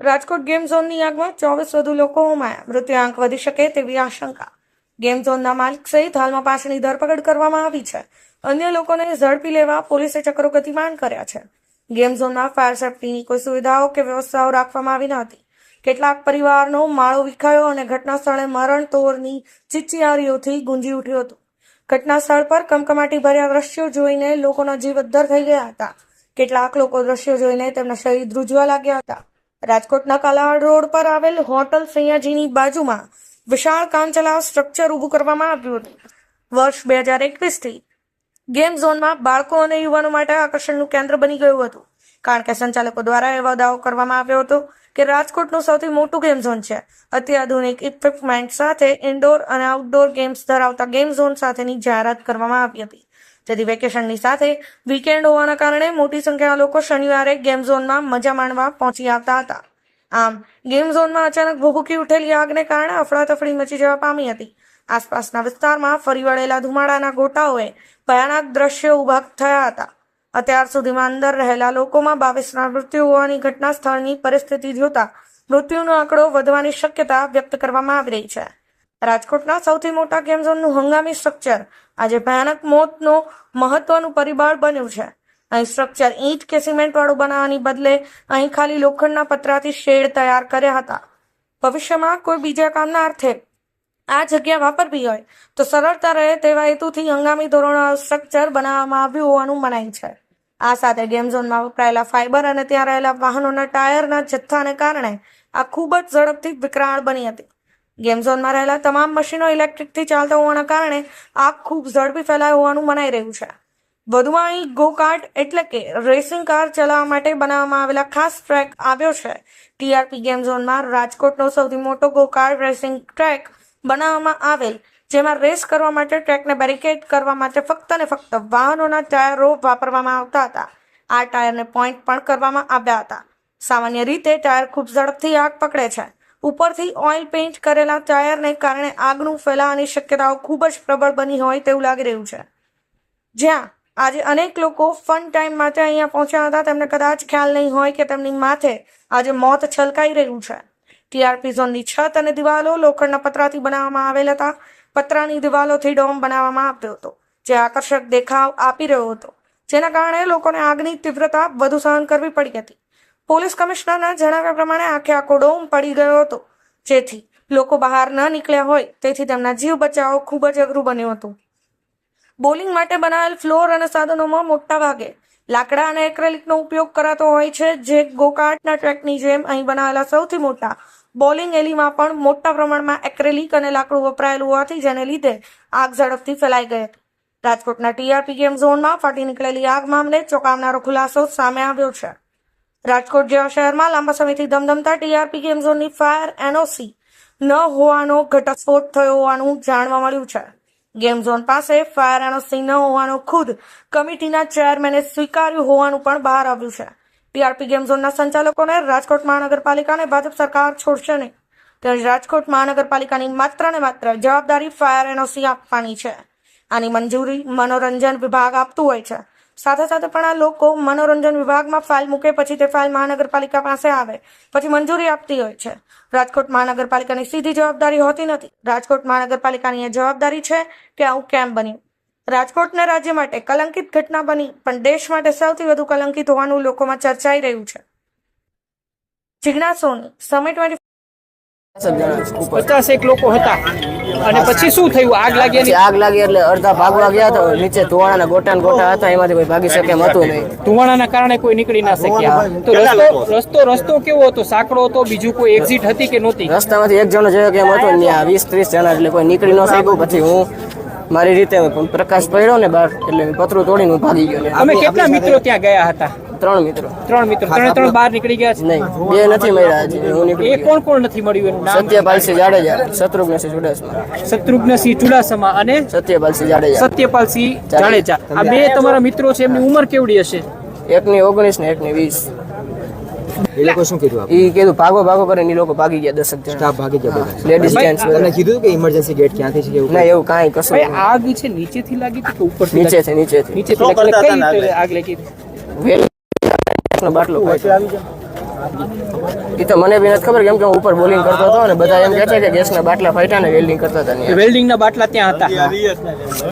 Rajkot game ઝોનની આગમાં ચોવીસ વધુ લોકો હોમાયા મૃત્યુઆંક વધી શકે તેવી આશંકા. ગેમ ઝોનના માલિક સહિત હાલમાં પાછળની ધરપકડ કરવામાં આવી છે. અન્ય લોકોને ઝડપી લેવા પોલીસે ચક્રો ગતિમાન કર્યા છે. ગેમ ઝોનમાં ફાયર સેફટીની કોઈ સુવિધાઓ કે વ્યવસ્થાઓ રાખવામાં આવી ન હતી. કેટલાક પરિવારનો માળો વિખાયો અને ઘટના સ્થળે મરણ તોરની ચિચિયારીઓથી ગુંજી ઉઠ્યું હતું. ઘટના સ્થળ પર કમકમાટી ભર્યા દ્રશ્યો જોઈને લોકોના જીવ અદ્ધર થઈ ગયા હતા. કેટલાક લોકો દ્રશ્યો જોઈને તેમના શરીર ધ્રુજવા લાગ્યા હતા. રાજકોટના કાલાવાડ રોડ પર આવેલ હોટલ સૈયાજીની બાજુમાં વિશાળ કામચલાઉ સ્ટ્રક્ચર ઊભું કરવામાં આવ્યું હતું. વર્ષ બે હજાર એકવીસથી ગેમ ઝોનમાં બાળકો અને યુવાનો માટે આકર્ષણનું કેન્દ્ર બની ગયું હતું. કારણ કે સંચાલકો દ્વારા એવો દાવો કરવામાં આવ્યો હતો કે રાજકોટનું સૌથી મોટું ગેમ ઝોન છે. અત્યાધુનિક ઇક્વિપમેન્ટ સાથે ઇન્ડોર અને આઉટડોર ગેમ્સ ધરાવતા ગેમ ઝોન સાથેની જાહેરાત કરવામાં આવી હતી. જેથી વેકેશનની સાથે વીકેન્ડ હોવાના કારણે મોટી સંખ્યામાં લોકો શનિવારે ગેમ ઝોનમાં મજા માણવા પહોંચી આવતા હતા. આમ ગેમ ઝોનમાં અચાનક ભભૂકી ઉઠેલી આગને કારણે અફડાતફડી મચી જવા પામી હતી. આસપાસના વિસ્તારમાં ફરી વળેલા ધુમાડાના ગોટાઓએ ભયાનક દ્રશ્યો ઊભા થયા હતા. અત્યાર સુધીમાં અંદર રહેલા લોકોમાં બાવીસના મૃત્યુ હોવાની ઘટના સ્થળની પરિસ્થિતિ જોતા મૃત્યુનો આંકડો વધવાની શક્યતા વ્યક્ત કરવામાં આવી રહી છે. રાજકોટના સૌથી મોટા ગેમ ઝોનનું હંગામી સ્ટ્રક્ચર આજે ભયાનક મોતનો મહત્વનું પરિબળ બન્યું છે. અહીં સ્ટ્રક્ચર ઈંટ કે સિમેન્ટ વાળું બનાવવાની બદલે અહીં ખાલી લોખંડના પતરાથી શેડ તૈયાર કર્યા હતા. ભવિષ્યમાં કોઈ બીજા કામના અર્થે આ જગ્યા વાપરવી હોય તો સરળતા રહે તેવા હેતુથી હંગામી ધોરણ સ્ટ્રક્ચર બનાવવામાં આવ્યું હોવાનું મનાય છે. આ સાથે ગેમ ઝોનમાં વપરાયેલા ફાઇબર અને ત્યાં રહેલા વાહનોના ટાયરના જથ્થાને કારણે આ ખૂબ જ ઝડપથી વિકરાળ બની હતી. ગેમ ઝોનમાં રહેલા તમામ મશીનો ઇલેક્ટ્રિકથી ચાલતા હોવાના કારણે આગ ખૂબ ઝડપી ફેલાય હોવાનું મનાઈ રહ્યું છે. વધુમાં અહીં ગો કાર્ટ એટલે કે રેસિંગ કાર ચલાવવા માટે બનાવવામાં આવેલા ખાસ ટ્રેક આવ્યો છે. ટીઆરપી ગેમ ઝોનમાં રાજકોટનો સૌથી મોટો ગો કાર્ટ રેસિંગ ટ્રેક બનાવવામાં આવેલ, જેમાં રેસ કરવા માટે ટ્રેકને બેરિકેડ કરવા માટે ફક્ત ને ફક્ત વાહનોના ટાયરો વાપરવામાં આવતા હતા. આ ટાયરને પોઈન્ટ પણ કરવામાં આવ્યા હતા. સામાન્ય રીતે ટાયર ખૂબ ઝડપથી આગ પકડે છે. ઉપરથી ઓઇલ પેઇન્ટ કરેલા ટાયરને કારણે આગનું ફેલાવાની શક્યતાઓ ખૂબ જ પ્રબળ બની હોય તેવું લાગી રહ્યું છે. જ્યાં આજે અનેક લોકો ફન ટાઈમ માટે અહીંયા પહોંચ્યા હતા, તેમને કદાચ ખ્યાલ નહીં હોય કે તેમની માથે આજે મોત છલકાઈ રહ્યું છે. ટીઆરપી ઝોનની છત અને દિવાલો લોખંડના પતરાથી બનાવવામાં આવેલ હતા. પતરાની દિવાલોથી ડોમ બનાવવામાં આવ્યો હતો, જે આકર્ષક દેખાવ આપી રહ્યો હતો. જેના કારણે લોકોને આગની તીવ્રતા વધુ સહન કરવી પડી હતી. પોલીસ કમિશનરના જણાવ્યા પ્રમાણે આખે આખો ડોમ પડી ગયો હતો. જેથી લોકો બહાર ન નીકળ્યા હોય, તેથી તેમના જીવ બચાવો ખૂબ જ અઘરું બન્યું હતું. બોલિંગ માટે બનાવેલ ફ્લોર અને સાધનોમાં મોટા ભાગે લાકડા અને એક્રેલિકનો ઉપયોગ કરાતો હોય છે, જે ગોકાર્ટના ટ્રેકની જેમ અહીં બનાવેલા સૌથી મોટા બોલિંગ એલીમાં પણ મોટા પ્રમાણમાં એક્રેલિક અને લાકડું વપરાયેલું હોવાથી જેને લીધે આગ ઝડપથી ફેલાઈ ગઈ હતી. રાજકોટના ટીઆરપી ગેમ ઝોનમાં ફાટી નીકળેલી આગ મામલે ચોંકાવનારો ખુલાસો સામે આવ્યો છે. રાજકોટ જેવા શહેરમાં લાંબા સમયથી ધમધમતા ટીઆરપી ગેમ ઝોનની ફાયર એનઓસી ન હોવાનો ઘટસ્ફોટ થયો હોવાનું જાણવા મળ્યું છે. ગેમ ઝોન પાસે ફાયર એનઓસી ન હોવાનો ખુદ કમિટીના ચેરમેને સ્વીકાર્યું હોવાનું પણ બહાર આવ્યું છે. ટીઆરપી ગેમ ઝોનના સંચાલકોને રાજકોટ મહાનગરપાલિકાને ભાજપ સરકાર છોડશે નહીં. તેમજ રાજકોટ મહાનગરપાલિકાની માત્ર ને માત્ર જવાબદારી ફાયર એનઓસી આપવાની છે. આની મંજૂરી મનોરંજન વિભાગ આપતું હોય છે. સાથે સાથે પણ આ લોકો મનોરંજન વિભાગમાં ફાઇલ મૂકે પછી તે ફાઇલ મહાનગરપાલિકા પાસે આવે. પછી મંજૂરી આપતી હોય છે. રાજકોટ મહાનગરપાલિકાની સીધી જવાબદારી હોતી નથી. રાજકોટ મહાનગરપાલિકાની એ જવાબદારી છે કે આવું કેમ બન્યું? રાજકોટને રાજ્ય માટે કલંકિત ઘટના બની, પણ દેશ માટે સૌથી વધુ કલંકિત હોવાનું લોકોમાં ચર્ચાઈ રહ્યું છે. જિજ્ઞાસોની, સમય ટ્વેન્ટી પચાસ એક લોકો હતા. અને પછી શું થયું? આગ લાગી આગ લાગી એટલે અડધા ભાગવા ગયા તો નીચે ધુવાણાના ગોટા ગોટા હતા. એમાંથી કોઈ ભાગી શકે એમ હતું નહીં. ધુવાણાના કારણે કોઈ નીકળી ના શક્યા. તો રસ્તો રસ્તો રસ્તો કેવો હતો? સાંકડો હતો? બીજું કોઈ એક્ઝિટ હતી કે નહોતી? રસ્તામાંથી એક જણો જોયો કે એમ હતું ત્યાં વીસ ત્રીસ જણા એટલે કોઈ નીકળી ન શક્યું. પછી હું મારી રીતે પ્રકાશ પડ્યો ને બહાર એટલે પતરું તોડીને હું ભાગી ગયો અમે કેટલા મિત્રો ત્યાં ગયા હતા? ત્રણ મિત્રો. ત્રણ મિત્રો. ત્રણે ત્રણ બહાર નીકળી ગયા છે? નહીં બે નથી મળ્યા હજી હું નીકળી એ કોણ કોણ નથી મળ્યું એનું નામ? સત્યપાલસિંહ જાડેજા શત્રુઘ્નસિંહ ચુડાસમા શત્રુઘ્નસિંહ ચુડાસમા અને સત્યપાલસિંહ જાડેજા. સત્યપાલસિંહ જાડેજા. આ બે તમારા મિત્રો છે એમની ઉંમર કેવડી હશે? એકની ઓગણીસ ને એકની વીસ. એ લોકો શું કીધું એ કીધું ભાગો ભાગો કરીને લોકો ભાગી ગયા દસક જણા. સ્ટાફ ભાગી ગયા બધા. લેડીઝ જેન્ટ્સ તમને કીધું કે ઇમરજન્સી ગેટ ક્યાંથી છે એવું ના એવું કાંઈ કશું આગ છે નીચેથી લાગી કે ઉપરથી આગ લાગી? વેલ બાટલો કંઈ? એ તો મને બી નથી ખબર કેમ કે હું ઉપર બોલિંગ કરતો હતો અને બધા એમ કહે છે કે ગેસના બાટલા ફાટ્યા ને વેલ્ડિંગ કરતા હતા. વેલ્ડિંગના બાટલા ત્યાં હતા